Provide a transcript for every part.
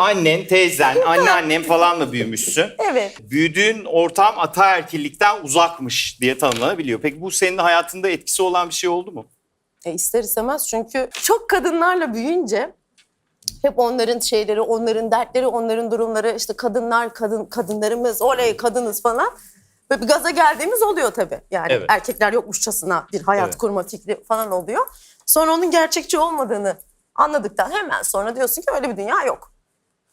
annen, teyzen, anneannem falanla büyümüşsün. Evet. Büyüdüğün ortam ataerkillikten uzakmış diye tanımlanabiliyor. Peki bu senin hayatında etkisi olan bir şey oldu mu? E, ister istemez çünkü çok kadınlarla büyüyünce hep onların şeyleri, onların dertleri, onların durumları işte kadınlar, kadın kadınlarımız, oley kadınız falan. Böyle bir gaza geldiğimiz oluyor tabii. Yani Evet. erkekler yokmuşçasına bir hayat Evet. kurma fikri falan oluyor. Sonra onun gerçekçi olmadığını anladıktan hemen sonra diyorsun ki öyle bir dünya yok.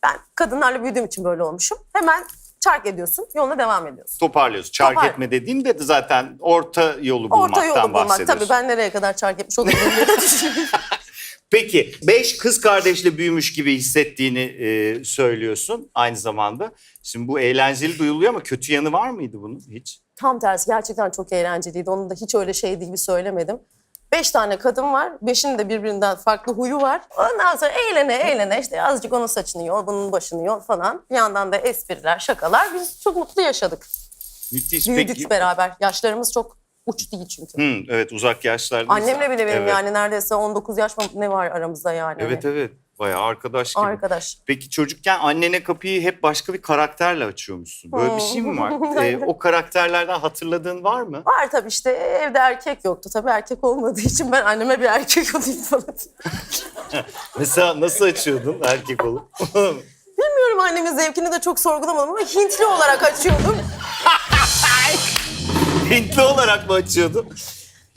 Ben kadınlarla büyüdüğüm için böyle olmuşum. Hemen çark ediyorsun, yoluna devam ediyorsun. Toparlıyorsun. Çark Topar- etme dediğimde de zaten orta yolu bulmaktan Orta yolu bulmak. bahsediyorsun. Tabii ben nereye kadar çark etmiş olabilirim diye de düşünüyorum. Peki beş kız kardeşle büyümüş gibi hissettiğini e, söylüyorsun aynı zamanda. Şimdi bu eğlenceli duyuluyor ama kötü yanı var mıydı bunun hiç? Tam tersi gerçekten çok eğlenceliydi. Onu da hiç öyle şey gibi söylemedim. Beş tane kadın var. Beşinin de birbirinden farklı huyu var. Ondan sonra eğlene eğlene işte azıcık onun saçını yol, bunun başını yol falan. Bir yandan da espriler, şakalar. Biz çok mutlu yaşadık. Müthiş. Büyüdük Peki, beraber. Yaşlarımız çok uç değil çünkü. Hı, evet uzak yaşlarda. Annemle bile benim evet. yani neredeyse 19 yaş mı ne var aramızda yani. Evet evet bayağı arkadaş gibi. Arkadaş. Peki çocukken annene kapıyı hep başka bir karakterle açıyormuşsun. Böyle bir şey mi var? Ee, o karakterlerden hatırladığın var mı? Var tabii işte evde erkek yoktu. Tabii erkek olmadığı için ben anneme bir erkek olayım falan. Mesela nasıl açıyordun erkek olup? Bilmiyorum annemin zevkini de çok sorgulamadım ama Hintli olarak açıyordum. Hintli olarak mı açıyordun?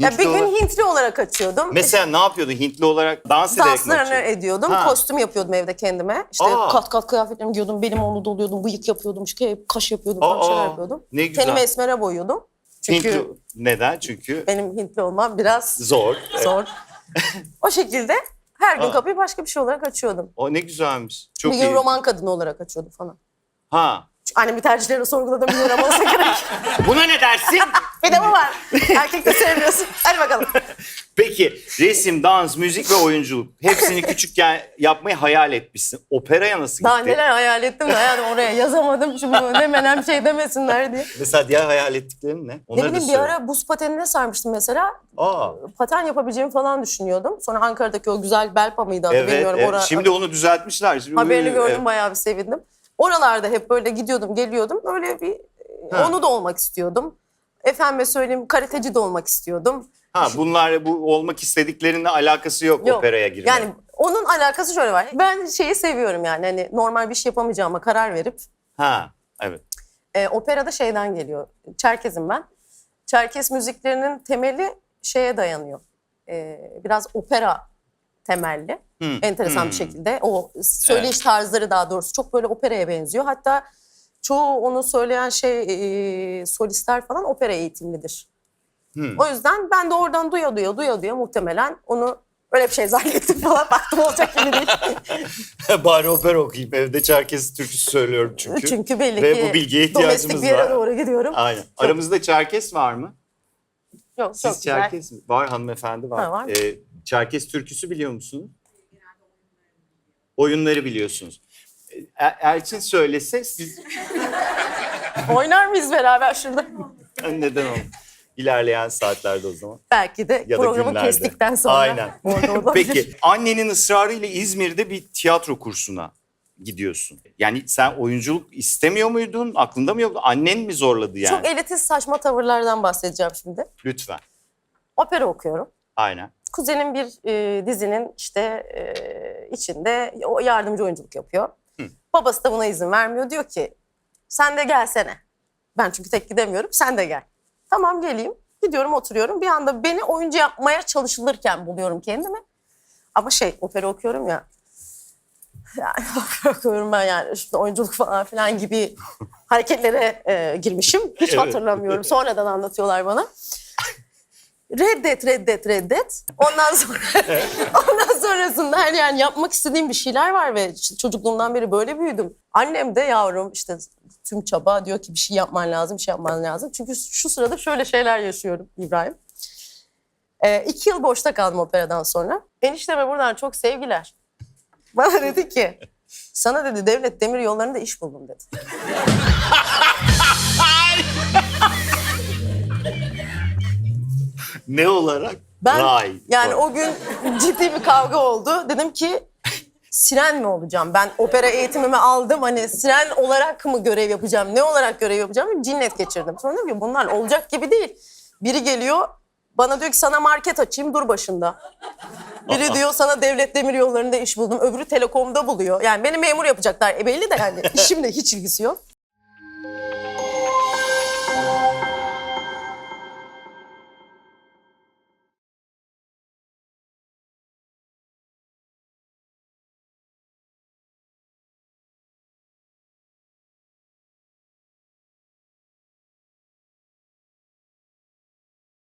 Ya bir gün olarak- Hintli olarak açıyordum. Mesela ne yapıyordun? Hintli olarak dans ederek Danslarını ediyordum. Ha. Kostüm yapıyordum evde kendime. İşte Aa. kat kat kıyafetlerimi giyiyordum. Benim onu doluyordum. Bıyık yapıyordum. işte kaş yapıyordum. Bir şeyler Aa, yapıyordum. ne güzel. Kendimi esmere boyuyordum. Çünkü Hintli... Neden? Çünkü benim Hintli olmam biraz zor. zor. o şekilde her gün Aa. kapıyı başka bir şey olarak açıyordum. O ne güzelmiş. Çok bir gün iyi. roman kadını olarak açıyordum falan. Ha. Annemin tercihlerini sorguladım. Bilmiyorum olsa gerek. Buna ne dersin? bir de bu var. Erkek de sevmiyorsun. Hadi bakalım. Peki resim, dans, müzik ve oyunculuk hepsini küçükken yapmayı hayal etmişsin. Operaya nasıl Daha gitti? neler hayal ettim de hayatım oraya yazamadım. Şimdi demenen şey demesinler diye. Mesela diğer hayal ettiklerin ne? Ne Onları da bileyim bir söyle. ara buz patenine sarmıştım mesela. Aa, Paten yapabileceğimi falan düşünüyordum. Sonra Ankara'daki o güzel Belpa mıydı adı evet, bilmiyorum. evet. Ora- Şimdi onu düzeltmişler. Şimdi Haberini evet. gördüm bayağı bir sevindim. Oralarda hep böyle gidiyordum geliyordum. Öyle bir Ha. onu da olmak istiyordum. Efendime söyleyeyim karateci de olmak istiyordum. Ha bunlar bu olmak istediklerinle alakası yok, Yok. operaya girmek. Yani onun alakası şöyle var. Ben şeyi seviyorum yani hani normal bir şey yapamayacağıma karar verip Ha, evet. e, operada şeyden geliyor. Çerkezim ben. Çerkez müziklerinin temeli şeye dayanıyor. E, biraz opera temelli. Hı, Enteresan hı. bir şekilde. O söyleyiş tarzları daha doğrusu çok böyle operaya benziyor. Hatta çoğu onu söyleyen şey e, solistler falan opera eğitimlidir. Hı. O yüzden ben de oradan duya duya duya duya muhtemelen onu öyle bir şey zannettim falan baktım olacak gibi değil. Bari opera okuyayım. Evde Çerkes türküsü söylüyorum çünkü. Çünkü belli Ve ki bu bilgiye ihtiyacımız bir yere var. doğru gidiyorum. Aynen. Aramızda Çerkes var mı? Yok, Siz çok güzel. Çerkes mi? Var hanımefendi var. Ha, var. Ee, Çerkes türküsü biliyor musunuz? Oyunları biliyorsunuz. Er- Elçin söylese siz Oynar mıyız beraber şurada? neden olmaz? İlerleyen saatlerde o zaman. Belki de Ya programı günlerde. kestikten sonra. Aynen. Peki annenin ısrarıyla İzmir'de bir tiyatro kursuna gidiyorsun. Yani sen oyunculuk istemiyor muydun? Aklında mı yoktu? Annen mi zorladı yani? Çok elitist saçma tavırlardan bahsedeceğim şimdi. Lütfen. Opera okuyorum. Aynen. Kuzenim bir e, dizinin işte e, içinde o yardımcı oyunculuk yapıyor. Hı. Babası da buna izin vermiyor. Diyor ki sen de gelsene. Ben çünkü tek gidemiyorum. Sen de gel. Tamam geleyim. Gidiyorum oturuyorum. Bir anda beni oyuncu yapmaya çalışılırken buluyorum kendimi. Ama şey opera okuyorum ya. Yani opera okuyorum ben yani işte oyunculuk falan filan gibi hareketlere e, girmişim. Hiç Evet. hatırlamıyorum. Sonradan anlatıyorlar bana. Reddet, reddet, reddet. Ondan sonra ondan sonrasında hani yani yapmak istediğim bir şeyler var ve çocukluğumdan beri böyle büyüdüm. Annem de yavrum işte tüm çaba diyor ki bir şey yapman lazım, bir şey yapman lazım. Çünkü şu sırada şöyle şeyler yaşıyorum İbrahim. Ee, iki yıl boşta kaldım operadan sonra. Enişteme buradan çok sevgiler. Bana dedi ki sana dedi devlet demir yollarında iş buldum dedi. Ne olarak? Ben Ray. yani o gün ciddi bir kavga oldu. Dedim ki siren mi olacağım? Ben opera eğitimimi aldım hani siren olarak mı görev yapacağım? Ne olarak görev yapacağım? Cinnet geçirdim. Sonra dedim ki bunlar olacak gibi değil. Biri geliyor bana diyor ki sana market açayım dur başında. Biri diyor sana devlet demir yollarında iş buldum. Öbürü telekomda buluyor. Yani beni memur yapacaklar. E belli de yani işimle hiç ilgisi yok.